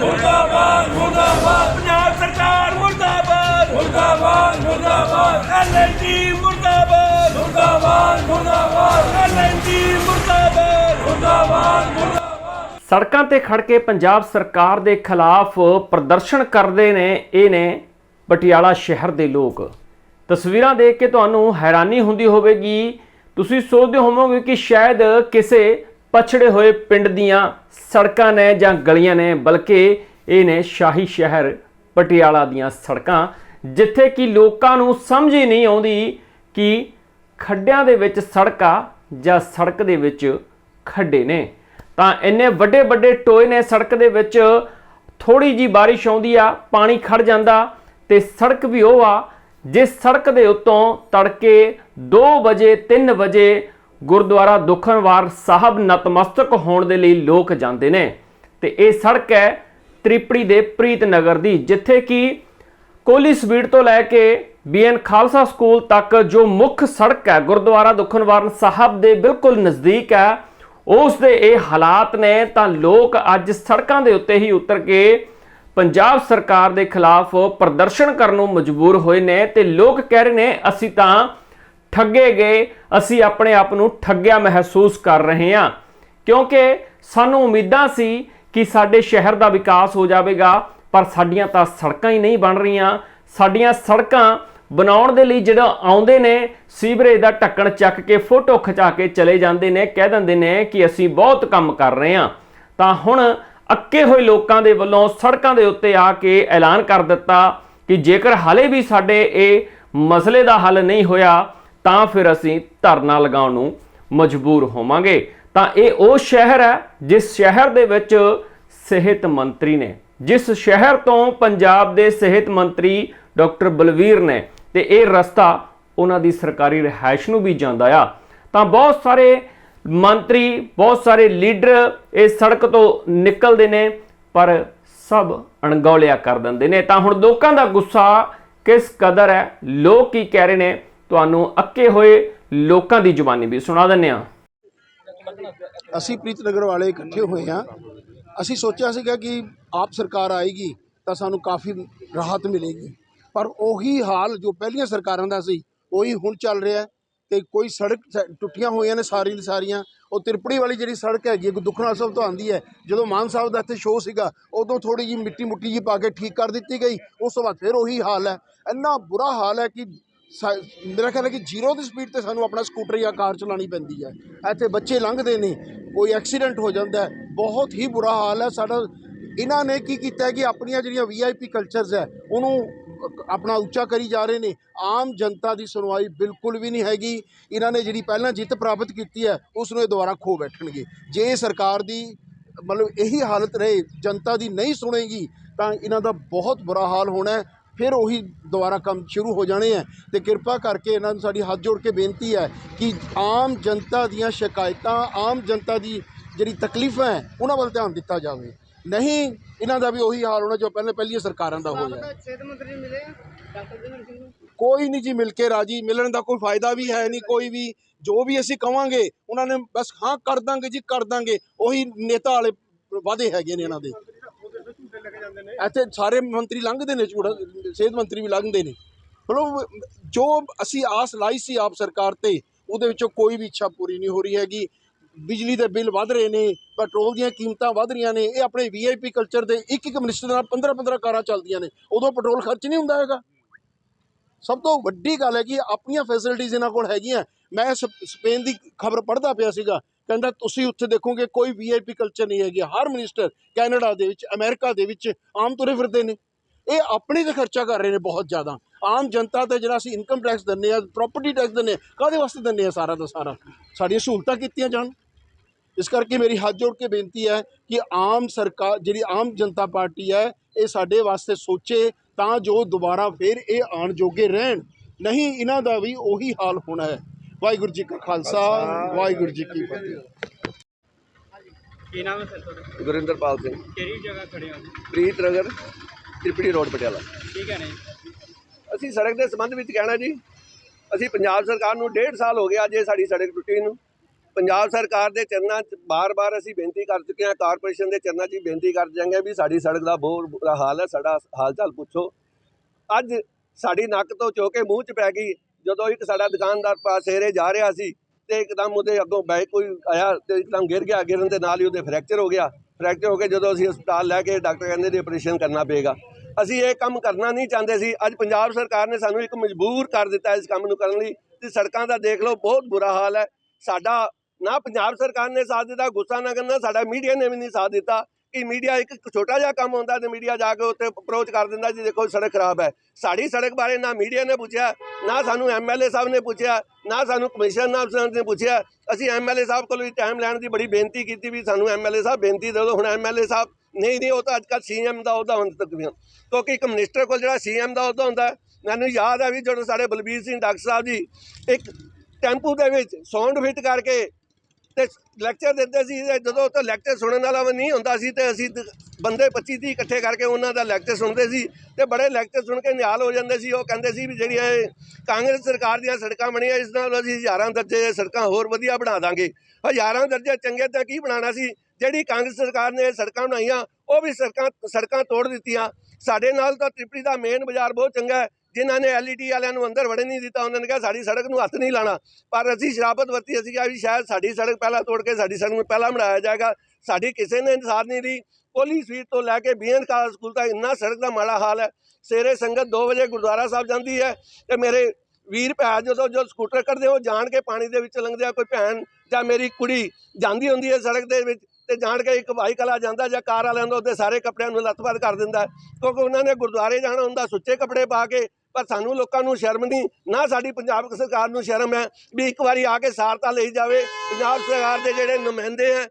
ਮੁਰਦਾਬਾਦ ਮੁਰਦਾਬਾਦ। ਪੰਜਾਬ ਸਰਕਾਰ ਮੁਰਦਾਬਾਦ। ਮੁਰਦਾਬਾਦ ਮੁਰਦਾਬਾਦ। ਐਲਐਨਟੀ ਮੁਰਦਾਬਾਦ। ਮੁਰਦਾਬਾਦ ਮੁਰਦਾਬਾਦ। ਐਲਐਨਟੀ ਮੁਰਦਾਬਾਦ। ਮੁਰਦਾਬਾਦ ਮੁਰਦਾਬਾਦ। ਸੜਕਾਂ ਤੇ ਖੜ ਕੇ ਪੰਜਾਬ ਸਰਕਾਰ ਦੇ ਖਿਲਾਫ ਪ੍ਰਦਰਸ਼ਨ ਕਰਦੇ ਨੇ, ਇਹ ਨੇ ਪਟਿਆਲਾ ਸ਼ਹਿਰ ਦੇ ਲੋਕ। ਤਸਵੀਰਾਂ ਦੇਖ ਕੇ ਤੁਹਾਨੂੰ ਹੈਰਾਨੀ ਹੁੰਦੀ ਹੋਵੇਗੀ। ਤੁਸੀਂ ਸੋਚਦੇ ਹੋਵੋਗੇ ਕਿ ਸ਼ਾਇਦ ਕਿਸੇ ਪਛੜੇ ਹੋਏ ਪਿੰਡ ਦੀਆਂ ਸੜਕਾਂ ਨੇ ਜਾਂ ਗਲੀਆਂ ਨੇ, ਬਲਕਿ ਇਹ ਨੇ ਸ਼ਾਹੀ ਸ਼ਹਿਰ ਪਟਿਆਲਾ ਦੀਆਂ ਸੜਕਾਂ, ਜਿੱਥੇ ਕਿ ਲੋਕਾਂ ਨੂੰ ਸਮਝ ਹੀ ਨਹੀਂ ਆਉਂਦੀ ਕਿ ਖੱਡਿਆਂ ਦੇ ਵਿੱਚ ਸੜਕਾਂ ਜਾਂ ਸੜਕ ਦੇ ਵਿੱਚ ਖੱਡੇ ਨੇ। ਤਾਂ ਇੰਨੇ ਵੱਡੇ ਵੱਡੇ ਟੋਏ ਨੇ ਸੜਕ ਦੇ ਵਿੱਚ ਥੋੜੀ ਜੀ ਬਾਰਿਸ਼ ਆਉਂਦੀ ਆ, ਪਾਣੀ ਖੜ ਜਾਂਦਾ ਤੇ ਸੜਕ ਵੀ ਉਹ ਆ, ਜਿਸ ਸੜਕ ਦੇ ਉੱਤੋਂ ਤੜਕੇ 2 ਵਜੇ 3 ਵਜੇ ਗੁਰਦੁਆਰਾ ਦੁਖਨਵਾਰ ਸਾਹਿਬ ਨਤਮਸਤਕ ਹੋਣ ਦੇ ਲਈ ਲੋਕ ਜਾਂਦੇ ਨੇ ਤੇ ਇਹ ਸੜਕ ਹੈ ਤ੍ਰਿਪੜੀ ਦੇ ਪ੍ਰੀਤ ਨਗਰ ਦੀ, ਜਿੱਥੇ ਕਿ ਕੋਲੀ ਸਵੀਟ ਤੋਂ ਲੈ ਕੇ ਬੀਐਨ ਖਾਲਸਾ ਸਕੂਲ ਤੱਕ ਜੋ ਮੁੱਖ ਸੜਕ ਹੈ, ਗੁਰਦੁਆਰਾ ਦੁਖਨਵਾਰਨ ਸਾਹਿਬ ਦੇ ਬਿਲਕੁਲ ਨਜ਼ਦੀਕ ਹੈ। ਉਸ ਦੇ ਇਹ ਹਾਲਾਤ ਨੇ ਤਾਂ ਲੋਕ ਅੱਜ ਸੜਕਾਂ ਦੇ ਉੱਤੇ ਹੀ ਉਤਰ ਕੇ ਪੰਜਾਬ ਸਰਕਾਰ ਦੇ ਖਿਲਾਫ ਪ੍ਰਦਰਸ਼ਨ ਕਰਨ ਨੂੰ ਮਜਬੂਰ ਹੋਏ ਨੇ ਤੇ ਲੋਕ ਕਹਿ ਰਹੇ ਨੇ, ਅਸੀਂ ਤਾਂ ਠੱਗੇ ਗਏ, ਅਸੀਂ ਆਪਣੇ ਆਪ ਨੂੰ ਠੱਗਿਆ ਮਹਿਸੂਸ ਕਰ ਰਹੇ ਹਾਂ। ਕਿਉਂਕਿ ਸਾਨੂੰ ਉਮੀਦਾਂ ਸੀ ਕਿ ਸਾਡੇ ਸ਼ਹਿਰ ਦਾ ਵਿਕਾਸ ਹੋ ਜਾਵੇਗਾ, ਪਰ ਸਾਡੀਆਂ ਤਾਂ ਸੜਕਾਂ ਹੀ ਨਹੀਂ ਬਣ ਰਹੀਆਂ। ਸਾਡੀਆਂ ਸੜਕਾਂ ਬਣਾਉਣ ਦੇ ਲਈ ਜਿਹੜਾ ਆਉਂਦੇ ਨੇ, ਸੀਵਰੇਜ ਦਾ ਢੱਕਣ ਚੱਕ ਕੇ ਫੋਟੋ ਖਿਚਾ ਕੇ ਚਲੇ ਜਾਂਦੇ ਨੇ, ਕਹਿ ਦਿੰਦੇ ਨੇ ਕਿ ਅਸੀਂ ਬਹੁਤ ਕੰਮ ਕਰ ਰਹੇ ਹਾਂ। ਤਾਂ ਹੁਣ ਅੱਕੇ ਹੋਏ ਲੋਕਾਂ ਦੇ ਵੱਲੋਂ ਸੜਕਾਂ ਦੇ ਉੱਤੇ ਆ ਕੇ ਐਲਾਨ ਕਰ ਦਿੱਤਾ ਕਿ ਜੇਕਰ ਹਾਲੇ ਵੀ ਸਾਡੇ ਇਹ ਮਸਲੇ ਦਾ ਹੱਲ ਨਹੀਂ ਹੋਇਆ ਤਾਂ ਫਿਰ ਅਸੀਂ ਧਰਨਾ ਲਗਾਉਣ ਨੂੰ ਮਜਬੂਰ ਹੋਵਾਂਗੇ। ਤਾਂ ਇਹ ਉਹ ਸ਼ਹਿਰ ਹੈ ਜਿਸ ਸ਼ਹਿਰ ਦੇ ਵਿੱਚ ਸਿਹਤ ਮੰਤਰੀ ਨੇ, ਜਿਸ ਸ਼ਹਿਰ ਤੋਂ ਪੰਜਾਬ ਦੇ ਸਿਹਤ ਮੰਤਰੀ ਡਾਕਟਰ ਬਲਵੀਰ ਨੇ ਤੇ ਇਹ ਰਸਤਾ ਉਹਨਾਂ ਦੀ ਸਰਕਾਰੀ ਰਿਹਾਇਸ਼ ਨੂੰ ਵੀ ਜਾਂਦਾ ਆ। ਤਾਂ ਬਹੁਤ ਸਾਰੇ ਮੰਤਰੀ, ਬਹੁਤ ਸਾਰੇ ਲੀਡਰ ਇਹ ਸੜਕ ਤੋਂ ਨਿਕਲਦੇ ਨੇ, ਪਰ ਸਭ ਅਣਗੌਲਿਆ ਕਰ ਦਿੰਦੇ ਨੇ। ਤਾਂ ਹੁਣ ਲੋਕਾਂ ਦਾ ਗੁੱਸਾ ਕਿਸ ਕਦਰ ਹੈ? ਲੋਕ ਕੀ ਕਹਿ ਰਹੇ ਨੇ? ਤੁਹਾਨੂੰ ਅੱਕੇ ਹੋਏ ਲੋਕਾਂ ਦੀ ਜ਼ੁਬਾਨੀ ਵੀ ਸੁਣਾ ਦਿੰਨੇ ਆ ਅਸੀਂ ਪ੍ਰੀਤ ਨਗਰ ਵਾਲੇ ਇਕੱਠੇ ਹੋਏ ਹਾਂ। ਅਸੀਂ ਸੋਚਿਆ ਸੀਗਾ ਕਿ ਆਪ ਸਰਕਾਰ ਆਏਗੀ ਤਾਂ ਸਾਨੂੰ ਕਾਫੀ ਰਾਹਤ ਮਿਲੇਗੀ। ਪਰ ਉਹੀ ਹਾਲ ਜੋ ਪਹਿਲੀਆਂ ਸਰਕਾਰਾਂ ਦਾ ਸੀ ਉਹੀ ਹੁਣ ਚੱਲ ਰਿਹਾ ਹੈ ਤੇ ਕੋਈ ਸੜਕ ਟੁੱਟੀਆਂ ਹੋਈਆਂ ਨੇ ਸਾਰੀ ਦੀ ਸਾਰੀਆਂ। ਉਹ ਤਿਰਪੜੀ ਵਾਲੀ ਜਿਹੜੀ ਸੜਕ ਹੈਗੀ ਹੈ, ਦੁਖਨਾ ਸਾਹਿਬ ਤੋਂ ਆਉਂਦੀ ਹੈ। ਜਦੋਂ ਮਾਨ ਸਾਹਿਬ ਦਾ ਇੱਥੇ ਸ਼ੋਅ ਸੀਗਾ ਉਦੋਂ ਥੋੜੀ ਜਿਹੀ ਮਿੱਟੀ ਮੁੱਟੀ ਜੀ ਪਾ ਕੇ ਠੀਕ ਕਰ ਦਿੱਤੀ ਗਈ। ਉਸ ਤੋਂ ਬਾਅਦ ਫਿਰ ਉਹੀ ਹਾਲ ਹੈ। ਇੰਨਾ ਬੁਰਾ ਹਾਲ ਹੈ ਕਿ ਮੇਰਾ ਖਿਆਲ ਹੈ ਕਿ ਜ਼ੀਰੋ ਦੀ ਸਪੀਡ ਤੇ ਸਾਨੂੰ ਆਪਣਾ ਸਕੂਟਰ ਜਾਂ ਕਾਰ ਚਲਾਉਣੀ ਪੈਂਦੀ ਹੈ। ਇੱਥੇ ਬੱਚੇ ਲੰਘਦੇ ਨੇ ਕੋਈ ਐਕਸੀਡੈਂਟ ਹੋ ਜਾਂਦਾ ਬਹੁਤ ਹੀ ਬੁਰਾ ਹਾਲ ਹੈ। ਸਾਡਾ ਇਹਨਾਂ ਨੇ ਕੀ ਕੀਤਾ ਕਿ ਆਪਣੀਆਂ ਜਿਹੜੀਆਂ ਵੀਆਈਪੀ ਕਲਚਰਸ ਹੈ, ਉਹਨੂੰ ਆਪਣਾ ਉੱਚਾ ਕਰੀ ਜਾ ਰਹੇ ਨੇ। ਆਮ ਜਨਤਾ ਦੀ ਸੁਣਵਾਈ ਬਿਲਕੁਲ ਵੀ ਨਹੀਂ ਹੈਗੀ। ਇਹਨਾਂ ਨੇ ਜਿਹੜੀ ਪਹਿਲਾਂ ਜਿੱਤ ਪ੍ਰਾਪਤ ਕੀਤੀ ਹੈ, ਉਸ ਨੂੰ ਇਹ ਦੁਬਾਰਾ ਖੋ ਬੈਠਣਗੇ। ਜੇ ਸਰਕਾਰ ਦੀ ਮਤਲਬ ਇਹੀ ਹਾਲਤ ਰਹੇ, ਜਨਤਾ ਦੀ ਨਹੀਂ ਸੁਣੇਗੀ, ਤਾਂ ਇਹਨਾਂ ਦਾ ਬਹੁਤ ਬੁਰਾ ਹਾਲ ਹੋਣਾ ਫਿਰ ਉਹੀ ਦੁਬਾਰਾ ਕੰਮ ਸ਼ੁਰੂ ਹੋ ਜਾਣੇ ਹੈ ਤੇ ਕਿਰਪਾ ਕਰਕੇ ਇਹਨਾਂ ਨੂੰ ਸਾਡੀ ਹੱਥ ਜੋੜ ਕੇ ਬੇਨਤੀ ਹੈ ਕਿ ਆਮ ਜਨਤਾ ਦੀਆਂ ਸ਼ਿਕਾਇਤਾਂ ਆਮ ਜਨਤਾ ਦੀ ਜਿਹੜੀ ਤਕਲੀਫਾਂ ਹੈ ਉਹਨਾਂ ਵੱਲ ਧਿਆਨ ਦਿੱਤਾ ਜਾਵੇ। ਨਹੀਂ ਇਹਨਾਂ ਦਾ ਵੀ ਉਹੀ ਹਾਲ ਹੋਣਾ ਜੋ ਪਹਿਲੇ ਪਹਿਲੀਆਂ ਸਰਕਾਰਾਂ ਦਾ ਹੋਇਆ। ਸਿਹਤ ਮੰਤਰੀ ਨੂੰ ਮਿਲੇ ਆ ਡਾਕਟਰ ਜਨਰਲ ਸਿੰਘ ਨੂੰ ਕੋਈ ਨਹੀਂ ਜੀ ਮਿਲ ਕੇ ਰਾਜੀ। ਮਿਲਣ ਦਾ ਕੋਈ ਫਾਇਦਾ ਵੀ ਹੈ ਨਹੀਂ ਕੋਈ ਵੀ ਜੋ ਵੀ ਅਸੀਂ ਕਵਾਂਗੇ ਉਹਨਾਂ ਨੇ ਬਸ ਹਾਂ ਕਰ ਦਾਂਗੇ ਜੀ ਕਰ ਦਾਂਗੇ। ਉਹੀ ਨੇਤਾ ਵਾਲੇ ਵਾਅਦੇ ਹੈਗੇ ਨੇ ਇਹਨਾਂ ਦੇ। ਇੱਥੇ ਸਾਰੇ ਮੰਤਰੀ ਲੰਘਦੇ ਨੇ ਝੂੜਾ ਸਿਹਤ ਮੰਤਰੀ ਵੀ ਲੰਘਦੇ ਨੇ। ਮਤਲਬ ਜੋ ਅਸੀਂ ਆਸ ਲਾਈ ਸੀ ਆਪ ਸਰਕਾਰ ਤੇ, ਉਹਦੇ ਵਿੱਚੋਂ ਕੋਈ ਵੀ ਇੱਛਾ ਪੂਰੀ ਨਹੀਂ ਹੋ ਰਹੀ ਹੈਗੀ। ਬਿਜਲੀ ਦੇ ਬਿੱਲ ਵੱਧ ਰਹੇ ਨੇ, ਪੈਟਰੋਲ ਦੀਆਂ ਕੀਮਤਾਂ ਵੱਧ ਰਹੀਆਂ ਨੇ, ਇਹ ਆਪਣੇ ਵੀਆਈਪੀ ਕਲਚਰ ਦੇ ਇੱਕ ਇੱਕ ਮਿਨਿਸਟਰ ਨਾਲ 15 15 ਕਾਰਾਂ ਚੱਲਦੀਆਂ ਨੇ। ਉਦੋਂ ਪੈਟਰੋਲ ਖਰਚ ਨਹੀਂ ਹੁੰਦਾ ਹੈਗਾ। ਸਭ ਤੋਂ ਵੱਡੀ ਗੱਲ ਹੈ ਕਿ ਆਪਣੀਆਂ ਫੈਸਿਲਿਟੀਆਂ ਇਹਨਾਂ ਕੋਲ ਹੈਗੀਆਂ। ਮੈਂ ਸਪ- ਸਪੇਨ ਦੀ ਖਬਰ ਪੜ੍ਹਦਾ ਪਿਆ ਸੀਗਾ। ਕਹਿੰਦਾ, ਤੁਸੀਂ ਉੱਥੇ ਦੇਖੋਗੇ ਕੋਈ ਵੀਆਈਪੀ ਕਲਚਰ ਨਹੀਂ ਹੈਗੀ। ਹਰ ਮਿਨਿਸਟਰ ਕੈਨੇਡਾ ਦੇ ਵਿੱਚ, ਅਮਰੀਕਾ ਦੇ ਵਿੱਚ ਆਮ ਤੁਰੇ ਫਿਰਦੇ ਨੇ। ਇਹ ਆਪਣੇ ਤੇ ਖਰਚਾ ਕਰ ਰਹੇ ਨੇ ਬਹੁਤ ਜ਼ਿਆਦਾ। ਆਮ ਜਨਤਾ ਤੇ ਜਿਹੜਾ ਅਸੀਂ ਇਨਕਮ ਟੈਕਸ ਦਿੰਦੇ ਆ ਪ੍ਰਾਪਰਟੀ ਟੈਕਸ ਦਿੰਦੇ ਆ ਕਾਹਦੇ ਵਾਸਤੇ ਦਿੰਦੇ ਆ ਸਾਰਾ ਦਾ ਸਾਰਾ? ਸਾਡੀਆਂ ਸਹੂਲਤਾਂ ਕੀਤੀਆਂ ਜਾਣ। ਇਸ ਕਰਕੇ ਮੇਰੀ ਹੱਥ ਜੋੜ ਕੇ ਬੇਨਤੀ ਹੈ ਕਿ ਆਮ ਸਰਕਾਰ, ਜਿਹੜੀ ਆਮ ਜਨਤਾ ਪਾਰਟੀ ਹੈ, ਇਹ ਸਾਡੇ ਵਾਸਤੇ ਸੋਚੇ ਤਾਂ ਜੋ ਦੁਬਾਰਾ ਫਿਰ ਇਹ ਆਣ ਜੋਗੇ ਰਹਿਣ। ਨਹੀਂ, ਇਹਨਾਂ ਦਾ ਵੀ ਉਹੀ ਹਾਲ ਹੋਣਾ ਹੈ। ਵਾਹਿਗੁਰੂ ਜੀ ਕਾ ਖਾਲਸਾ ਵਾਹਿਗੁਰੂ ਜੀ ਕੀ ਫਤਿਹ। ਕੀ ਨਾਮ ਹੈ ਸਰ ਤੁਹਾਡਾ? ਗੁਰਿੰਦਰਪਾਲ ਸਿੰਘ। ਕਿਹੜੀ ਜਗ੍ਹਾ ਖੜੇ ਹੋ? ਪ੍ਰੀਤ ਨਗਰ ਤ੍ਰਿਪੜੀ ਰੋਡ ਪਟਿਆਲਾ। ਠੀਕ ਹੈ? ਨੇ ਅਸੀਂ ਸੜਕ ਦੇ ਸੰਬੰਧ ਵਿੱਚ ਕਹਿਣਾ ਜੀ ਅਸੀਂ ਪੰਜਾਬ ਸਰਕਾਰ ਨੂੰ ਡੇਢ ਸਾਲ ਹੋ ਗਿਆ ਅੱਜ ਇਹ ਸਾਡੀ ਸੜਕ ਟੁੱਟੀ ਨੂੰ। ਪੰਜਾਬ ਸਰਕਾਰ ਦੇ ਚਰਨਾਂ 'ਚ ਬਾਰ-ਬਾਰ ਅਸੀਂ ਬੇਨਤੀ ਕਰ ਚੁੱਕੇ ਹਾਂ ਕਾਰਪੋਰੇਸ਼ਨ ਦੇ ਚਰਨਾਂ 'ਚ ਵੀ ਬੇਨਤੀ ਕਰ ਜਾਂਗੇ ਵੀ ਸਾਡੀ ਸੜਕ ਦਾ ਬਹੁਤ ਬੁਰਾ ਹਾਲ ਹੈ ਸਾਡਾ ਹਾਲ ਚਾਲ ਪੁੱਛੋ। ਅੱਜ ਸਾਡੀ ਨੱਕ ਤੋਂ ਚੋਕੇ ਮੂੰਹ 'ਚ ਪੈ ਗਈ ਜਦੋਂ ਇੱਕ ਸਾਡਾ ਦੁਕਾਨਦਾਰ ਪਾਸੇਰੇ ਜਾ ਰਿਹਾ ਸੀ ਤੇ ਇੱਕਦਮ ਉਹਦੇ ਅੱਗੋਂ ਬਾਈਕ ਕੋਈ ਆਇਆ ਤੇ ਇੱਕਦਮ ਗਿਰ ਗਿਆ, ਗਿਰਨ ਦੇ ਨਾਲ ਹੀ ਉਹਦੇ ਫ੍ਰੈਕਚਰ ਹੋ ਗਿਆ। ਫ੍ਰੈਕਚਰ ਹੋ ਕੇ ਜਦੋਂ ਅਸੀਂ ਹਸਪਤਾਲ ਲੈ ਕੇ ਡਾਕਟਰ ਕਹਿੰਦੇ ਦੀ ਆਪਰੇਸ਼ਨ ਕਰਨਾ ਪਏਗਾ। ਅਸੀਂ ਇਹ ਕੰਮ ਕਰਨਾ ਨਹੀਂ ਚਾਹੁੰਦੇ ਸੀ। ਅੱਜ ਪੰਜਾਬ ਸਰਕਾਰ ਨੇ ਸਾਨੂੰ ਇੱਕ ਮਜਬੂਰ ਕਰ ਦਿੱਤਾ ਇਸ ਕੰਮ ਨੂੰ ਕਰਨ ਲਈ ਤੇ ਸੜਕਾਂ ਦਾ ਦੇਖ ਲਓ, ਬਹੁਤ ਬੁਰਾ ਹਾਲ ਹੈ। ਸਾਡਾ ਨਾ ਪੰਜਾਬ ਸਰਕਾਰ ਨੇ ਸਾਥ ਦਿੱਤਾ, ਗੁੱਸਾ ਨਾ ਕਰਨਾ, ਸਾਡਾ ਮੀਡੀਆ ਨੇ ਵੀ ਨਹੀਂ ਸਾਥ ਦਿੱਤਾ। ਕਿ ਮੀਡੀਆ ਇੱਕ ਛੋਟਾ ਜਿਹਾ ਕੰਮ ਹੁੰਦਾ ਤੇ ਮੀਡੀਆ ਜਾ ਕੇ ਉੱਤੇ ਅਪਰੋਚ ਕਰ ਦਿੰਦਾ ਜੀ, ਦੇਖੋ ਸੜਕ ਖਰਾਬ ਹੈ। ਸਾਡੀ ਸੜਕ ਬਾਰੇ ਨਾ ਮੀਡੀਆ ਨੇ ਪੁੱਛਿਆ, ਨਾ ਸਾਨੂੰ ਐਮਐਲਏ ਸਾਹਿਬ ਨੇ ਪੁੱਛਿਆ, ਨਾ ਸਾਨੂੰ ਕਮਿਸ਼ਨਰ ਸਾਹਿਬ ਨੇ ਪੁੱਛਿਆ। ਅਸੀਂ ਐਮਐਲਏ ਸਾਹਿਬ ਕੋਲ ਵੀ ਟਾਈਮ ਲੈਣ ਦੀ ਬੜੀ ਬੇਨਤੀ ਕੀਤੀ ਵੀ ਸਾਨੂੰ ਐਮਐਲਏ ਸਾਹਿਬ ਬੇਨਤੀ ਦੇ ਦਿਓ। ਹੁਣ ਐਮਐਲਏ ਸਾਹਿਬ ਨਹੀਂ ਨਹੀਂ, ਉਹ ਤਾਂ ਅੱਜ ਕੱਲ੍ਹ ਸੀਐਮ ਦਾ ਉਹਦਾ ਹੁੰਦਾ ਤੱਕ ਕਿਉਂਕਿ ਇੱਕ ਮਿਨਿਸਟਰ ਕੋਲ ਜਿਹੜਾ ਸੀਐਮ ਦਾ ਉਹਦਾ ਹੁੰਦਾ, ਮੈਨੂੰ ਯਾਦ ਹੈ ਵੀ ਜਦੋਂ ਸਾਡੇ ਬਲਬੀਰ ਸਿੰਘ ਡਾਕਟਰ ਸਾਹਿਬ ਜੀ ਇੱਕ ਟੈਂਪੂ ਦੇ ਵਿੱਚ ਸਾਊਂਡ ਫਿੱਟ ਕਰਕੇ ਤੇ ਲੈਕਚਰ ਦਿੰਦੇ ਸੀ ਜਦੋਂ ਉੱਥੇ ਲੈਕਚਰ ਸੁਣਨ ਵਾਲਾ ਵੀ ਨਹੀਂ ਹੁੰਦਾ ਸੀ ਤੇ ਅਸੀਂ ਦ- ਬੰਦੇ 25 30 ਇਕੱਠੇ ਕਰਕੇ ਉਹਨਾਂ ਦਾ ਲੈਕਚਰ ਸੁਣਦੇ ਸੀ ਤੇ ਬੜੇ ਲੈਕਚਰ ਸੁਣ ਕੇ ਨਿਹਾਲ ਹੋ ਜਾਂਦੇ ਸੀ। ਉਹ ਕਹਿੰਦੇ ਸੀ ਵੀ ਜਿਹੜੀਆਂ ਇਹ ਕਾਂਗਰਸ ਸਰਕਾਰ ਦੀਆਂ ਸੜਕਾਂ ਬਣੀਆਂ, ਇਸ ਨਾਲ ਅਸੀਂ ਹਜ਼ਾਰਾਂ ਦਰਜੇ ਸੜਕਾਂ ਹੋਰ ਵਧੀਆ ਬਣਾ ਦਾਂਗੇ। ਹਜ਼ਾਰਾਂ ਦਰਜੇ ਚੰਗੇ ਤਾਂ ਕੀ ਬਣਾਉਣਾ ਸੀ? ਜਿਹੜੀ ਕਾਂਗਰਸ ਸਰਕਾਰ ਨੇ ਇਹ ਸੜਕਾਂ ਬਣਾਈਆਂ, ਉਹ ਵੀ ਸੜਕਾਂ ਸੜਕਾਂ ਤੋੜ ਦਿੱਤੀਆਂ। ਸਾਡੇ ਨਾਲ ਤਾਂ ਤ੍ਰਿਪੜੀ ਦਾ ਮੇਨ ਬਾਜ਼ਾਰ ਬਹੁਤ ਚੰਗਾ ਹੈ। ਜਿਨ੍ਹਾਂ ਨੇ ਐਲਈਡੀ ਵਾਲਿਆਂ ਨੂੰ ਅੰਦਰ ਵੜਨ ਨਹੀਂ ਦਿੱਤਾ, ਉਹਨਾਂ ਨੇ ਕਿਹਾ ਸਾਡੀ ਸੜਕ ਨੂੰ ਹੱਥ ਨਹੀਂ ਲਾਣਾ। ਪਰ ਅਸੀਂ ਸ਼ਰਾਬਤ ਵਰਤੀ, ਅਸੀਂ ਕਿਹਾ ਵੀ ਸ਼ਾਇਦ ਸਾਡੀ ਸੜਕ ਪਹਿਲਾਂ ਤੋੜ ਕੇ ਸਾਡੀ ਸੜਕ ਨੂੰ ਪਹਿਲਾਂ ਬਣਾਇਆ ਜਾਏਗਾ। ਸਾਡੀ ਕਿਸੇ ਨੇ ਇਨਸਾਨ ਨਹੀਂ ਦੀ ਪੋਲੀ ਸਵੀਟ ਤੋਂ ਲੈ ਕੇ ਬੀਐਨ ਕਾਲ ਸਕੂਲ ਤੱਕ ਇੰਨਾ ਸੜਕ ਦਾ ਮਾੜਾ ਹਾਲ ਹੈ। ਸਵੇਰੇ ਸੰਗਤ 2 ਵਜੇ ਗੁਰਦੁਆਰਾ ਸਾਹਿਬ ਜਾਂਦੀ ਹੈ ਤੇ ਮੇਰੇ ਵੀਰ ਭੈਣ ਜਦੋਂ ਜੋ ਸਕੂਟਰ ਕੱਢਦੇ, ਉਹ ਜਾਣ ਕੇ ਪਾਣੀ ਦੇ ਵਿੱਚ ਲੰਘਦੇ ਆ, ਕੋਈ ਭੈਣ ਜਾਂ ਮੇਰੀ ਕੁੜੀ ਜਾਂਦੀ ਹੁੰਦੀ ਹੈ ਸੜਕ ਦੇ ਵਿੱਚ ਤੇ ਜਾਣ ਕੇ ਇੱਕ ਬਾਈਕ ਵਾਲਾ ਜਾਂਦਾ ਜਾਂ ਕਾਰ ਵਾਲਿਆਂ ਦਾ, ਉਹਦੇ ਸਾਰੇ ਕੱਪੜਿਆਂ ਨੂੰ ਲੱਤਪੱਤ ਕਰ ਦਿੰਦਾ। ਕਿਉਂਕਿ ਉਹਨਾਂ ਨੇ ਗੁਰਦੁਆਰੇ ਜਾਣਾ ਹੁੰਦਾ, ਸੁੱਚੇ ਕੱਪੜੇ ਪਾ ਕੇ ਪਰ ਸਾਨੂੰ ਲੋਕਾਂ ਨੂੰ ਸ਼ਰਮ ਨਹੀਂ ਨਾ ਸਾਡੀ ਪੰਜਾਬ ਸਰਕਾਰ ਨੂੰ ਸ਼ਰਮ ਹੈ ਵੀ ਇੱਕ ਵਾਰੀ ਆ ਕੇ ਸਾਰਤਾ ਲਈ ਜਾਵੇ। ਪੰਜਾਬ ਸਰਕਾਰ ਦੇ ਜਿਹੜੇ ਨੁਮਾਇੰਦੇ ਆ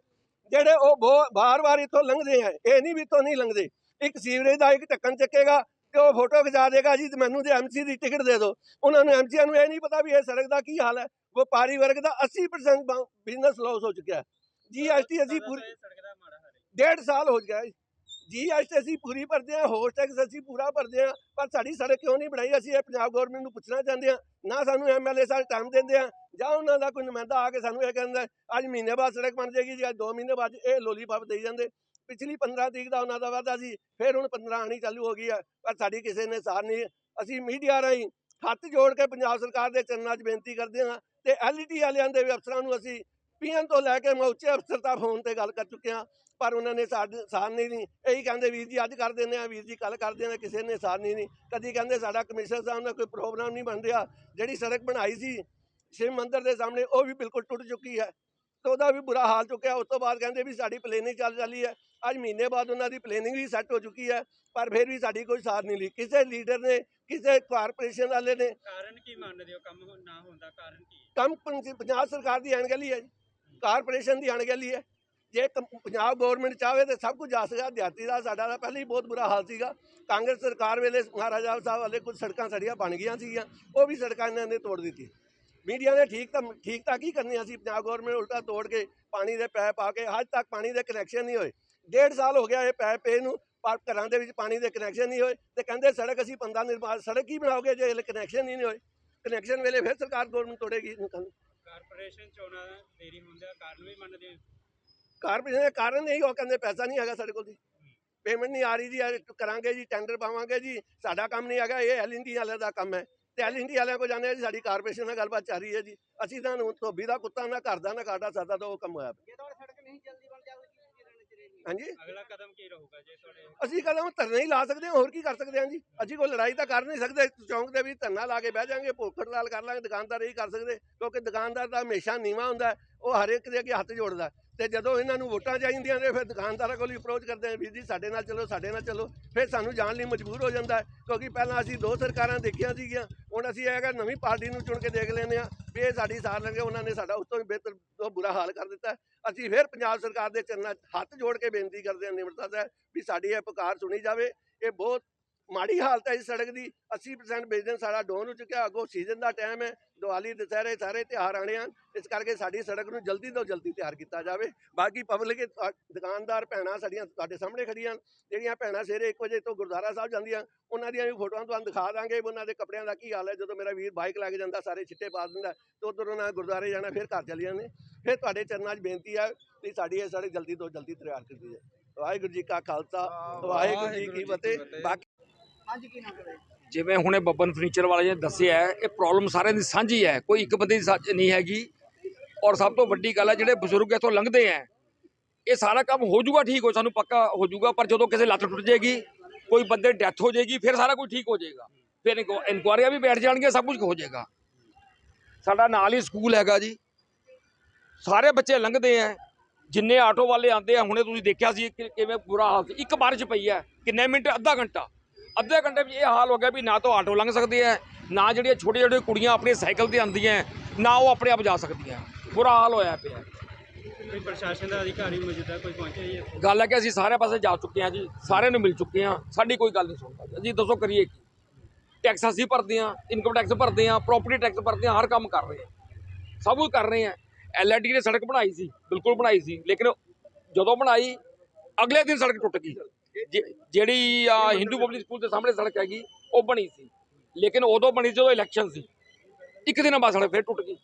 ਜਿਹੜੇ ਉਹ ਬਹੁਤ ਵਾਰ-ਵਾਰ ਇੱਥੋਂ ਲੰਘਦੇ ਆ ਇਹ ਨਹੀਂ ਵੀ ਇੱਥੋਂ ਨਹੀਂ ਲੰਘਦੇ। ਇੱਕ ਸੀਵਰੇਜ ਦਾ ਇੱਕ ਢੱਕਣ ਚੱਕੇਗਾ ਤੇ ਉਹ ਫੋਟੋ ਖਿਚਾ ਦੇਗਾ ਜੀ ਮੈਨੂੰ ਤੇ ਐਮਸੀ ਦੀ ਟਿਕਟ ਦੇ ਦਿਓ। ਉਹਨਾਂ ਨੂੰ ਐਮਸੀਆਂ ਨੂੰ ਇਹ ਨਹੀਂ ਪਤਾ ਵੀ ਇਹ ਸੜਕ ਦਾ ਕੀ ਹਾਲ ਹੈ। ਵਪਾਰੀ ਵਰਗ ਦਾ 80% ਬਿਜ਼ਨਸ ਲਾਸ ਹੋ ਚੁੱਕਿਆ ਹੈ। ਜੀਐਸਟੀ ਅਸੀਂ ਪੂਰੀ ਸੜਕ ਦਾ ਮਾੜਾ ਹਾਲ ਹੈ। ਡੇਢ ਸਾਲ ਹੋ ਗਿਆ ਜੀਐਸਟੀ ਅਸੀਂ ਪੂਰੀ ਭਰਦੇ ਹਾਂ, ਹੋਰ ਟੈਕਸ ਅਸੀਂ ਪੂਰਾ ਭਰਦੇ ਹਾਂ, ਪਰ ਸਾਡੀ ਸੜਕ ਕਿਉਂ ਨਹੀਂ ਬਣਾਈ? ਅਸੀਂ ਇਹ ਪੰਜਾਬ ਗਵਰਨਮੈਂਟ ਨੂੰ ਪੁੱਛਣਾ ਚਾਹੁੰਦੇ ਹਾਂ। ਨਾ ਸਾਨੂੰ ਐਮਐਲਏ ਸਾਹਿਬ ਟਾਈਮ ਦਿੰਦੇ ਆ, ਜਾਂ ਉਹਨਾਂ ਦਾ ਕੋਈ ਨੁਮਾਇੰਦਾ ਆ ਕੇ ਸਾਨੂੰ ਇਹ ਕਹਿੰਦਾ, ਅੱਜ ਮਹੀਨੇ ਬਾਅਦ ਸੜਕ ਬਣ ਜਾਏਗੀ ਜੀ, ਅੱਜ 2 ਮਹੀਨੇ ਬਾਅਦ ਇਹ ਲੋਲੀਪਾਪ ਦੇਈ ਜਾਂਦੇ। ਪਿਛਲੀ 15 ਤਰੀਕ ਦਾ ਉਹਨਾਂ ਦਾ ਵਾਅਦਾ ਸੀ, ਫਿਰ ਹੁਣ 15 ਆਣੀ ਚਾਲੂ ਹੋ ਗਈ ਆ, ਪਰ ਸਾਡੀ ਕਿਸੇ ਨੇ ਸਾਰ ਨਹੀਂ। ਅਸੀਂ ਮੀਡੀਆ ਰਾਹੀਂ ਹੱਥ ਜੋੜ ਕੇ ਪੰਜਾਬ ਸਰਕਾਰ ਦੇ ਚਰਨਾਂ 'ਚ ਬੇਨਤੀ ਕਰਦੇ ਹਾਂ ਤੇ ਐਲਈਡੀ ਵਾਲਿਆਂ ਦੇ ਵੀ ਅਫਸਰਾਂ ਨੂੰ ਅਸੀਂ ਪੀਐਮ ਤੋਂ ਲੈ ਕੇ ਮੈਂ ਉੱਚੇ ਅਫਸਰ ਤੱਕ ਫੋਨ ਤੇ ਗੱਲ ਕਰ ਚੁੱਕੇ ਹਾਂ। ਪਰ ਉਹਨਾਂ ਨੇ ਸਾਰ ਨਹੀਂ। ਇਹੀ ਕਹਿੰਦੇ ਵੀਰ ਜੀ ਅੱਜ ਕਰ ਦਿੰਦੇ ਆ ਵੀਰ ਜੀ ਕੱਲ ਕਰ ਦਿੰਦੇ ਆ ਕਿਸੇ ਨੇ ਸਾਰ ਨਹੀਂ। ਨਹੀਂ ਕਦੀ ਕਹਿੰਦੇ ਸਾਡਾ ਕਮਿਸ਼ਨਰ ਸਾਹਿਬ ਦਾ ਕੋਈ ਪ੍ਰੋਗਰਾਮ ਨਹੀਂ ਬਣ ਰਿਹਾ। ਜਿਹੜੀ ਸੜਕ ਬਣਾਈ ਸੀ ਸ਼ਿਵ ਮੰਦਿਰ ਦੇ ਸਾਹਮਣੇ ਉਹ ਵੀ ਬਿਲਕੁਲ ਟੁੱਟ ਚੁੱਕੀ ਹੈ। ਤੇ ਉਹਦਾ ਵੀ ਬੁਰਾ ਹਾਲ ਚੁੱਕਿਆ। ਉਸ ਤੋਂ ਬਾਅਦ ਕਹਿੰਦੇ ਵੀ ਸਾਡੀ ਪਲੇਨਿੰਗ ਚੱਲ ਚੱਲੀ ਹੈ। ਅੱਜ ਮਹੀਨੇ ਬਾਅਦ ਉਹਨਾਂ ਦੀ ਪਲੇਨਿੰਗ ਵੀ ਸੈੱਟ ਹੋ ਚੁੱਕੀ ਹੈ ਪਰ ਫਿਰ ਵੀ ਸਾਡੀ ਕੋਈ ਸਾਰ ਨਹੀਂ। ਲਈ ਕਿਸੇ ਲੀਡਰ ਨੇ ਕਿਸੇ ਕਾਰਪੋਰੇਸ਼ਨ ਵਾਲੇ ਨੇ ਕਾਰਨ ਕੀ ਮੰਨਦੇ ਹੋ? ਕੰਮ ਨਾ ਹੋਣ ਦਾ ਕਾਰਨ ਕੀ? ਕੰਮ ਪੰਜ- ਪੰਜਾਬ ਸਰਕਾਰ ਦੀ ਅਣਗਹਿਲੀ ਹੈ ਜੀ। ਕਾਰਪੋਰੇਸ਼ਨ ਦੀ ਅਣਗਹਿਲੀ ਹੈ। ਜੇ ਕੰ- ਪੰਜਾਬ ਗਵਰਨਮੈਂਟ ਚਾਹਵੇ ਤੇ ਸਭ ਕੁਝ ਆ ਸਕਦਾ, ਦਿਹਾਤੀ ਦਾ, ਸਾਡਾ ਦਾ, ਪਹਿਲਾਂ ਹੀ ਬਹੁਤ ਬੁਰਾ ਹਾਲ ਸੀਗਾ। ਕਾਂਗਰਸ ਸਰਕਾਰ ਵੇਲੇ ਮਹਾਰਾਜਾ ਸਾਹਿਬ ਵਾਲੇ ਕੁਝ ਸੜਕਾਂ ਸੜੀਆਂ ਬਣ ਗਈਆਂ ਸੀਗੀਆਂ, ਉਹ ਵੀ ਸੜਕਾਂ ਇਹਨਾਂ ਨੇ ਤੋੜ ਦਿੱਤੀ ਮੀਡੀਆ ਨੇ ਠੀਕ ਤਾਂ ਠੀਕ ਤਾਂ ਕੀ ਕਰਨੀਆਂ ਸੀ? ਪੰਜਾਬ ਗਵਰਨਮੈਂਟ ਉਲਟਾ ਤੋੜ ਕੇ ਪਾਣੀ ਦੇ ਪੈਪ ਪਾ ਕੇ, ਅੱਜ ਤੱਕ ਪਾਣੀ ਦੇ ਕਨੈਕਸ਼ਨ ਨਹੀਂ ਹੋਏ। ਡੇਢ ਸਾਲ ਹੋ ਗਿਆ ਇਹ ਪੈਪ ਪੇ ਨੂੰ, ਪਰ ਘਰਾਂ ਦੇ ਵਿੱਚ ਪਾਣੀ ਦੇ ਕਨੈਕਸ਼ਨ ਨਹੀਂ ਹੋਏ ਤੇ ਕਹਿੰਦੇ ਸੜਕ ਅਸੀਂ ਪੰਦਾ ਨਿਰਮਾਣ ਸੜਕ ਹੀ ਬਣਾਓਗੇ ਜੇ ਕਨੈਕਸ਼ਨ ਹੀ ਨਹੀਂ ਹੋਏ? ਕਨੈਕਸ਼ਨ ਵੇਲੇ ਫਿਰ ਸਰਕਾਰ ਗਵਰਨਮੈਂਟ ਤੋੜੇਗੀ। ਕਾਰਪੋਰੇਸ਼ਨ ਚੋਣਾਂ ਦੇਰੀ ਹੋਣ ਕਾਰਨ ਵੀ ਮੰਨਦੇ ਕਾਰਪੋਰੇਸ਼ਨ ਦੇ ਕਾਰਨ ਨਹੀਂ ਉਹ ਕਹਿੰਦੇ ਪੈਸਾ ਨਹੀਂ ਹੈਗਾ ਸਾਡੇ ਕੋਲ ਜੀ। ਪੇਮੈਂਟ ਨਹੀਂ ਆ ਰਹੀ ਜੀ ਇਹ ਕਰਾਂਗੇ ਜੀ ਟੈਂਡਰ ਪਾਵਾਂਗੇ ਜੀ। ਸਾਡਾ ਕੰਮ ਨਹੀਂ ਹੈਗਾ ਇਹ ਐਲਇੰਡੀ ਵਾਲਿਆਂ ਦਾ ਕੰਮ ਹੈ। ਤੇ ਐਲਇੰਡੀ ਵਾਲਿਆਂ ਕੋਲ ਜਾਂਦੇ ਜੀ ਸਾਡੀ ਕਾਰਪੋਰੇਸ਼ਨ ਨਾਲ ਗੱਲਬਾਤ ਚੱਲ ਰਹੀ ਹੈ ਜੀ। ਅਸੀਂ ਤਾਂ ਧੋਬੀ ਦਾ ਕੁੱਤਾ ਨਾ ਘਰ ਦਾ ਨਾ ਕਾਟਾ ਸਾਡਾ ਤਾਂ ਉਹ ਕੰਮ ਹੋਇਆ ਪਿਆ। ਜੇ ਤੁਹਾਡੀ ਸੜਕ ਨਹੀਂ ਜਲਦੀ ਬਣ ਜਾਊਗੀ ਕੀ ਰਹਿਣਾ ਚਾਹੀਦਾ ਹਾਂਜੀ। ਅਗਲਾ ਕਦਮ ਕੀ ਰਹੂਗਾ ਜੇ ਤੁਹਾਡੇ ਅਸੀਂ ਕਦਮ ਧਰਨੇ ਹੀ ਲਾ ਸਕਦੇ ਹਾਂ ਹੋਰ ਕੀ ਕਰ ਸਕਦੇ ਹਾਂ ਜੀ। ਅਸੀਂ ਕੋਈ ਲੜਾਈ ਤਾਂ ਕਰ ਨਹੀਂ ਸਕਦੇ ਚੌਂਕ ਦੇ ਵਿੱਚ ਧਰਨਾ ਲਾ ਕੇ ਬਹਿ ਜਾਾਂਗੇ ਭੁੱਖ ਹੜਤਾਲ ਕਰ ਲਾਂਗੇ ਦੁਕਾਨਦਾਰ ਇਹ ਕਰ ਸਕਦੇ। ਕਿਉਂਕਿ ਦੁਕਾਨਦਾਰ ਤਾਂ ਹਮੇਸ਼ਾ ਨੀਵਾ ਹੁੰਦਾ ਹੈ, ਉਹ ਹਰ ਇੱਕ ਦੇ ਅੱਗੇ ਹੱਥ ਜੋੜਦਾ। ਹੈ। ਤੇ ਜਦੋਂ ਇਹਨਾਂ ਨੂੰ ਵੋਟਾਂ ਚਾਹੀਦੀਆਂ ਨੇ, ਫਿਰ ਦੁਕਾਨਦਾਰਾਂ ਕੋਲ ਹੀ ਅਪਰੋਚ ਕਰਦੇ ਆ ਵੀਰ ਜੀ ਸਾਡੇ ਨਾਲ ਚਲੋ, ਸਾਡੇ ਨਾਲ ਚੱਲੋ। ਫਿਰ ਸਾਨੂੰ ਜਾਣ ਲਈ ਮਜਬੂਰ ਹੋ ਜਾਂਦਾ ਕਿਉਂਕਿ ਪਹਿਲਾਂ ਅਸੀਂ ਦੋ ਸਰਕਾਰਾਂ ਦੇਖੀਆਂ ਸੀਗੀਆਂ, ਹੁਣ ਅਸੀਂ ਇਹ ਹੈਗਾ ਨਵੀਂ ਪਾਰਟੀ ਨੂੰ ਚੁਣ ਕੇ ਦੇਖ ਲੈਂਦੇ ਆ ਵੀ ਇਹ ਸਾਡੀ ਸਾਰ ਲੰਗੇ ਉਹਨਾਂ ਨੇ ਸਾਡਾ ਉਸ ਤੋਂ ਵੀ ਬਿਹਤਰ ਤੋਂ ਬੁਰਾ ਹਾਲ ਕਰ ਦਿੱਤਾ ਅਸੀਂ ਫਿਰ ਪੰਜਾਬ ਸਰਕਾਰ ਦੇ ਚਰਨਾਂ 'ਚ ਹੱਥ ਜੋੜ ਕੇ ਬੇਨਤੀ ਕਰਦੇ ਹਾਂ ਨਿਮਰਤਾ ਸਾਹਿਬ ਵੀ ਸਾਡੀ ਇਹ ਪੁਕਾਰ ਸੁਣੀ ਜਾਵੇ। ਇਹ ਬਹੁਤ ਮਾੜੀ ਹਾਲਤ ਹੈ ਇਸ ਸੜਕ ਦੀ 80% ਬਿਜ਼ਨਸ ਸਾਡਾ ਡਾਊਨ ਹੋ ਚੁੱਕਿਆ ਅੱਗੋਂ ਸੀਜ਼ਨ ਦਾ ਟਾਈਮ ਹੈ ਦੀਵਾਲੀ ਦੁਸਹਿਰੇ ਸਾਰੇ ਤਿਉਹਾਰ ਆਣੇ ਹਨ ਇਸ ਕਰਕੇ ਸਾਡੀ ਸੜਕ ਨੂੰ ਜਲਦੀ ਤੋਂ ਜਲਦੀ ਤਿਆਰ ਕੀਤਾ ਜਾਵੇ। ਬਾਕੀ ਪਬਲਿਕ ਦੁਕਾਨਦਾਰ ਭੈਣਾਂ ਸਾਡੀਆਂ ਤੁਹਾਡੇ ਸਾਹਮਣੇ ਖੜੀਆਂ ਜਿਹੜੀਆਂ ਭੈਣਾਂ ਸਵੇਰੇ 1 ਵਜੇ ਤੋਂ ਗੁਰਦੁਆਰਾ ਸਾਹਿਬ ਜਾਂਦੀਆਂ ਉਹਨਾਂ ਦੀਆਂ ਵੀ ਫੋਟੋਆਂ ਤੁਹਾਨੂੰ ਦਿਖਾ ਦਾਂਗੇ ਵੀ ਉਹਨਾਂ ਦੇ ਕੱਪੜਿਆਂ ਦਾ ਕੀ ਹਾਲ ਹੈ। ਜਦੋਂ ਮੇਰਾ ਵੀਰ ਬਾਈਕ ਲੈ ਕੇ ਜਾਂਦਾ ਸਾਰੇ ਛਿੱਟੇ ਪਾ ਦਿੰਦਾ ਤੇ ਉਧਰ ਉਹਨਾਂ ਗੁਰਦੁਆਰੇ ਜਾਣਾ ਫਿਰ ਘਰ ਚਲੇ ਜਾਂਦੇ ਫਿਰ ਤੁਹਾਡੇ ਚਰਨਾਂ 'ਚ ਬੇਨਤੀ ਹੈ ਕਿ ਸਾਡੀ ਇਹ ਸੜਕ ਜਲਦੀ ਤੋਂ ਜਲਦੀ ਤਿਆਰ ਕੀਤੀ ਜਾਏ ਵਾਹਿਗੁਰੂ ਜੀ ਕਾ ਖਾਲਸਾ ਵਾਹਿਗੁਰੂ ਜੀ ਕੀ ਫਤਿਹ। ਬਾਕੀ ਜਿਵੇਂ ਹੁਣੇ ਬੱਬਨ ਫਰਨੀਚਰ ਵਾਲੇ ਨੇ ਦੱਸਿਆ ਇਹ ਪ੍ਰੋਬਲਮ ਸਾਰਿਆਂ ਦੀ ਸਾਂਝੀ ਹੈ, ਕੋਈ ਇੱਕ ਬੰਦੇ ਦੀ ਸਾਂਝ ਨਹੀਂ ਹੈਗੀ। ਔਰ ਸਭ ਤੋਂ ਵੱਡੀ ਗੱਲ ਹੈ, ਜਿਹੜੇ ਬਜ਼ੁਰਗ ਇੱਥੋਂ ਲੰਘਦੇ ਹੈ, ਇਹ ਸਾਰਾ ਕੰਮ ਹੋ ਜਾਊਗਾ, ਠੀਕ ਹੋ, ਸਾਨੂੰ ਪੱਕਾ ਹੋ ਜਾਊਗਾ, ਪਰ ਜਦੋਂ ਕਿਸੇ ਲੱਤ ਟੁੱਟ ਜਾਏਗੀ, ਕੋਈ ਬੰਦੇ ਡੈਥ ਹੋ ਜਾਏਗੀ, ਫਿਰ ਸਾਰਾ ਕੁਝ ਠੀਕ ਹੋ ਜਾਏਗਾ। ਫਿਰ ਇਨਕੁ- ਇਨਕੁਆਰੀਆਂ ਵੀ ਬੈਠ ਜਾਣਗੀਆਂ, ਸਭ ਕੁਝ ਹੋ ਜਾਏਗਾ। ਸਾਡਾ ਨਾਲ ਹੀ ਸਕੂਲ ਹੈਗਾ ਜੀ। ਸਾਰੇ ਬੱਚੇ ਲੰਘਦੇ ਆ ਜਿੰਨੇ ਆਟੋ ਵਾਲੇ ਆਉਂਦੇ ਆ, ਹੁਣੇ ਤੁਸੀਂ ਦੇਖਿਆ ਸੀ ਕਿ ਕਿਵੇਂ ਬੁਰਾ ਹਾਲ ਸੀ। ਇੱਕ ਬਾਰਿਸ਼ ਪਈ ਹੈ, ਕਿੰਨੇ ਮਿੰਟ, ਅੱਧਾ ਘੰਟਾ। ਅੱਧੇ ਘੰਟੇ ਵਿੱਚ ਇਹ ਹਾਲ ਹੋ ਗਿਆ ਵੀ ਨਾ ਤਾਂ ਆਟੋ ਲੰਘ ਸਕਦੇ ਆ ਨਾ ਜਿਹੜੀਆਂ ਛੋਟੇ ਛੋਟੇ ਕੁੜੀਆਂ ਆਪਣੇ ਸਾਈਕਲ ਤੇ ਆਉਂਦੀਆਂ ਨਾ ਉਹ ਆਪਣੇ ਆਪ ਜਾ ਸਕਦੀਆਂ। ਬੁਰਾ ਹਾਲ ਹੋਇਆ ਪਿਆ ਕੋਈ ਪ੍ਰਸ਼ਾਸਨ ਦਾ ਅਧਿਕਾਰੀ ਮੌਜੂਦਾ ਕੋਈ ਪਹੁੰਚਿਆ ਜੀ ਇੱਥੇ? ਗੱਲ ਹੈ ਕਿ ਅਸੀਂ ਸਾਰੇ ਪਾਸੇ ਜਾ ਚੁੱਕੇ ਹਾਂ ਜੀ ਸਾਰਿਆਂ ਨੂੰ ਮਿਲ ਚੁੱਕੇ ਹਾਂ ਸਾਡੀ ਕੋਈ ਗੱਲ ਨਹੀਂ ਸੁਣਦਾ। ਜੀ। ਦੱਸੋ ਕਰੀਏ ਕੀ? ਟੈਕਸ ਅਸੀਂ ਭਰਦੇ ਹਾਂ ਇਨਕਮ ਟੈਕਸ ਭਰਦੇ ਹਾਂ ਪ੍ਰਾਪਰਟੀ ਟੈਕਸ ਭਰਦੇ ਹਾਂ ਹਰ ਕੰਮ ਕਰ ਰਹੇ ਹਾਂ। ਸਭ ਕੁਝ ਕਰ ਰਹੇ ਹਾਂ। ਐਲਆਈਡੀ ਨੇ ਸੜਕ ਬਣਾਈ ਸੀ ਬਿਲਕੁਲ ਬਣਾਈ ਸੀ ਲੇਕਿਨ ਜਦੋਂ ਬਣਾਈ ਅਗਲੇ ਦਿਨ ਸੜਕ ਟੁੱਟ ਗਈ। ਜਿਹੜੀ ਹਿੰਦੂ ਪਬਲਿਕ ਸਕੂਲ ਦੇ ਸਾਹਮਣੇ ਸੜਕ ਹੈਗੀ, ਉਹ ਬਣੀ ਸੀ। ਲੇਕਿਨ ਉਦੋਂ ਬਣੀ ਜਦੋਂ ਇਲੈਕਸ਼ਨ ਸੀ। ਇੱਕ ਦਿਨ ਬਾਅਦ ਸੜਕ ਫਿਰ ਟੁੱਟ ਗਈ।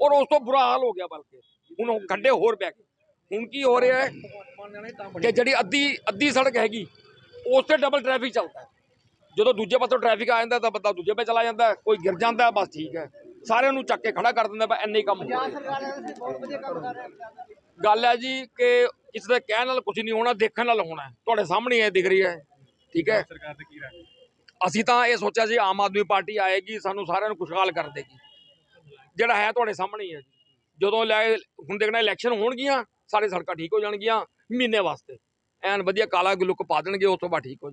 ਔਰ ਉਸ ਤੋਂ ਬੁਰਾ ਹਾਲ ਹੋ ਗਿਆ ਬਲਕਿ, ਹੁਣ ਉਹ ਹੋਰ ਪੈ ਗਏ। ਹੁਣ ਕੀ ਹੋ ਰਿਹਾ ਹੈ ਕਿ ਜਿਹੜੀ ਅੱਧੀ ਅੱਧੀ ਸੜਕ ਹੈਗੀ, ਉਸ ਤੇ ਡਬਲ ਟ੍ਰੈਫਿਕ ਚੱਲਦਾ ਜਦੋਂ ਦੂਜੇ ਪਾਸੋਂ ਟ੍ਰੈਫਿਕ ਆ ਜਾਂਦਾ ਤਾਂ ਬੰਦਾ ਦੂਜੇ ਪਾਸੇ ਚਲਾ ਜਾਂਦਾ ਕੋਈ ਗਿਰ ਜਾਂਦਾ ਬਸ ਠੀਕ ਹੈ। ਸਾਰਿਆਂ ਨੂੰ ਚੱਕ ਕੇ ਖੜਾ ਕਰ ਦਿੰਦਾ ਬਸ ਇੰਨੇ ਹੀ ਕੰਮ ਹੋ ਰਹੇ ਗੱਲ ਹੈ ਜੀ ਕਿ ਇਸ ਦੇ ਕਹਿਣ ਨਾਲ ਕੁਝ ਨਹੀਂ ਹੋਣਾ ਦੇਖਣ ਨਾਲ ਹੋਣਾ। ਤੁਹਾਡੇ ਸਾਹਮਣੇ ਇਹ ਦਿਖ ਰਹੀ ਹੈ ਠੀਕ ਹੈ? ਸਰਕਾਰ ਤੇ ਕੀ ਰਾਏ? ਅਸੀਂ ਤਾਂ ਇਹ ਸੋਚਿਆ ਸੀ ਆਮ ਆਦਮੀ ਪਾਰਟੀ ਆਏਗੀ ਸਾਨੂੰ ਸਾਰਿਆਂ ਨੂੰ ਖੁਸ਼ਹਾਲ ਕਰ ਦੇਗੀ। ਜਿਹੜਾ ਹੈ ਤੁਹਾਡੇ ਸਾਹਮਣੇ ਹੀ ਹੈ ਜੀ। ਜਦੋਂ ਲੈ ਹੁਣ ਦੇਖਣਾ ਇਲੈਕਸ਼ਨ ਹੋਣਗੀਆਂ ਸਾਰੇ ਸੜਕਾਂ ਠੀਕ ਹੋ ਜਾਣਗੀਆਂ ਮਹੀਨੇ ਵਾਸਤੇ। ਐਨ ਵਧੀਆ ਕਾਲਾ ਲੁੱਕ ਪਾ ਦੇਣਗੇ ਉਸ ਤੋਂ ਬਾਅਦ ਠੀਕ ਹੋ ਜਾਏ